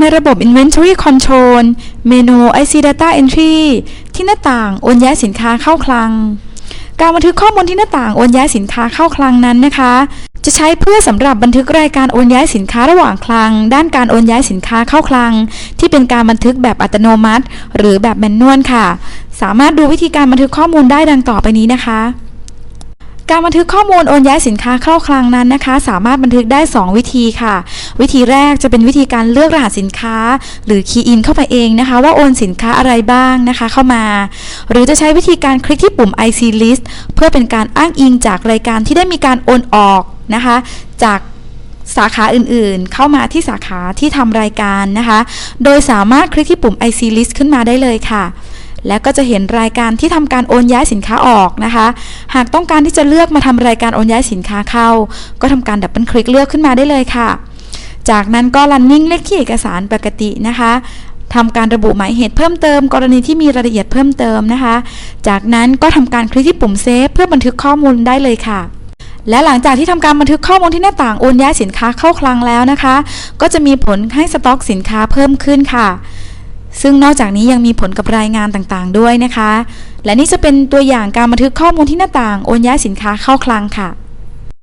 ในระบบ Inventory Control เมนู IC Data Entry ที่หน้าต่างโอนย้ายสินค้าเข้าคลัง การบันทึกข้อมูลที่หน้าต่างโอนย้ายสินค้าเข้าคลังนั้นนะคะ จะใช้เพื่อสำหรับบันทึกรายการโอนย้ายสินค้าระหว่างคลัง ด้านการโอนย้ายสินค้าเข้าคลัง ที่เป็นการบันทึกแบบอัตโนมัติ หรือแบบแมนนวลค่ะ สามารถดูวิธีการบันทึกข้อมูลได้ดังต่อไปนี้นะคะ การบันทึกข้อมูลโอนย้ายสินค้าเข้าคลังนั้นนะคะ สามารถบันทึกได้ 2 วิธีค่ะ วิธีแรกจะเป็นวิธีการเลือกรหัสสินค้า หรือ Key in เข้าไปเองนะคะ ว่าโอนสินค้าอะไรบ้างนะคะ เข้ามา หรือจะใช้วิธีการคลิกที่ปุ่ม IC list เพื่อเป็นการอ้างอิงจากรายการที่ได้มีการโอนออกนะคะ จากสาขาอื่นๆ เข้ามาที่สาขาที่ทำรายการนะคะ โดยสามารถคลิกที่ปุ่ม IC list ขึ้นมาได้เลยค่ะ แล้วก็จะเห็นรายการที่ทำการโอนย้ายสินค้าออกนะคะ หากต้องการที่จะเลือกมาทำรายการโอนย้ายสินค้าเข้า ก็ทำการดับเบิลคลิกเลือกขึ้นมาได้เลยค่ะ จากนั้นก็ running เลขที่เอกสารปกตินะคะทำการระบุหมายเหตุเพิ่มเติม กรณีที่มีรายละเอียดเพิ่มเติมนะคะ จากนั้นก็ทำการคลิกที่ปุ่มเซฟเพื่อบันทึกข้อมูลได้เลยค่ะและหลังจากที่ทำการบันทึกข้อมูลที่หน้าต่างโอนย้ายสินค้าเข้าคลังแล้วนะคะ ก็จะมีผลให้สต็อกสินค้าเพิ่มขึ้นค่ะ ซึ่งนอกจากนี้ยังมีผลกับรายงานต่างๆ ด้วยนะคะ และนี่จะเป็นตัวอย่างการบันทึกข้อมูลที่หน้าต่างโอนย้ายสินค้าเข้าคลังค่ะ